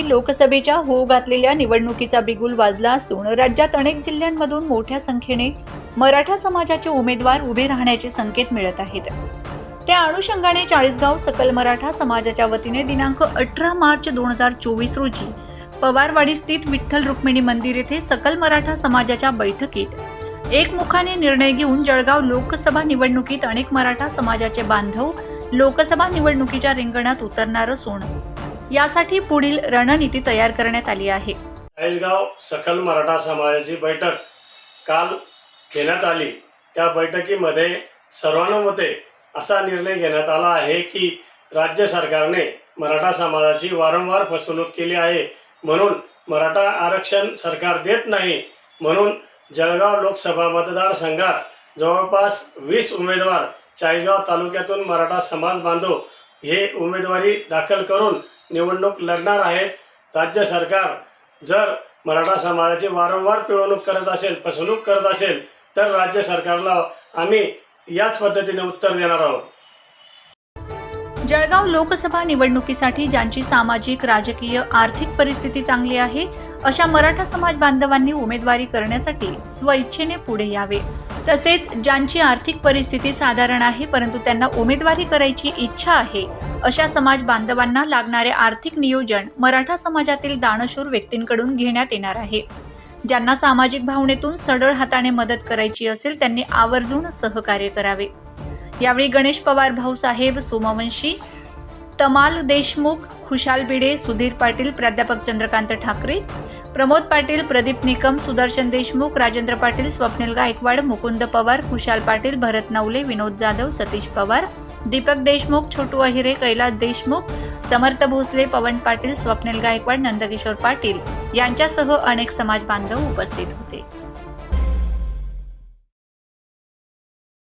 राज्यातील लोकसभेच्या होऊ घातलेल्या निवडणुकीचा बिगुल वाजला असून राज्यात अनेक जिल्ह्यांमधून मोठ्या संख्येने मराठा समाजाचे उमेदवार उभे राहण्याचे संकेत मिळत आहेत. त्या अनुषंगाने चाळीसगाव सकल मराठा समाजाच्या वतीने दिनांक अठरा मार्च दोन हजार चोवीस रोजी पवारवाडी स्थित विठ्ठल रुक्मिणी मंदिर येथे सकल मराठा समाजाच्या बैठकीत एकमुखाने निर्णय घेऊन जळगाव लोकसभा निवडणुकीत अनेक मराठा समाजाचे बांधव लोकसभा निवडणुकीच्या रिंगणात उतरणार असून यासाठी पुढील रणनीती तयार करण्यात आली आहे. चाळीसगाव सकल मराठा समाजाची बैठक काल घेण्यात आली. त्या बैठकीमध्ये सर्वानुमते असा निर्णय घेण्यात आला आहे की राज्य सरकारने मराठा समाजाची वारंवार फसवणूक केली आहे म्हणून मराठा आरक्षण सरकार देत नाही म्हणून जळगाव लोकसभा मतदारसंघात जवळपास वीस उमेदवार चाळीसगाव तालुक्यातून मराठा समाज बांधव हे उमेदवारी दाखल करून निवडणूक लढणार आहेत राज्य सरकार जर मराठा समाजाची वारंवार पिळवणूक करत असेल फसवणूक करत असेल तर राज्य सरकारला आम्ही याच पद्धतीने उत्तर देणार आहोत. जळगाव लोकसभा निवडणुकीसाठी ज्यांची सामाजिक राजकीय आर्थिक परिस्थिती चांगली आहे अशा मराठा समाज बांधवांनी उमेदवारी करण्यासाठी स्वइच्छेने पुढे यावे. तसेच ज्यांची आर्थिक परिस्थिती साधारण आहे परंतु त्यांना उमेदवारी करायची इच्छा आहे अशा समाज बांधवांना लागणारे आर्थिक नियोजन मराठा समाजातील दानशूर व्यक्तींकडून घेण्यात येणार आहे. ज्यांना सामाजिक भावनेतून सडळ हाताने मदत करायची असेल त्यांनी आवर्जून सहकार्य करावे. यावेळी गणेश पवार भाऊसाहेब सोमवंशी तमाल देशमुख खुशाल बिडे सुधीर पाटील प्राध्यापक चंद्रकांत ठाकरे प्रमोद पाटील प्रदीप निकम सुदर्शन देशमुख राजेंद्र पाटील स्वप्नील गायकवाड मुकुंद पवार कुशाल पाटील भरत नवले विनोद जाधव सतीश पवार दीपक देशमुख छोटू अहिरे कैलास देशमुख समर्थ भोसले पवन पाटील स्वप्नील गायकवाड नंदकिशोर पाटील यांच्यासह अनेक समाज बांधव उपस्थित होते.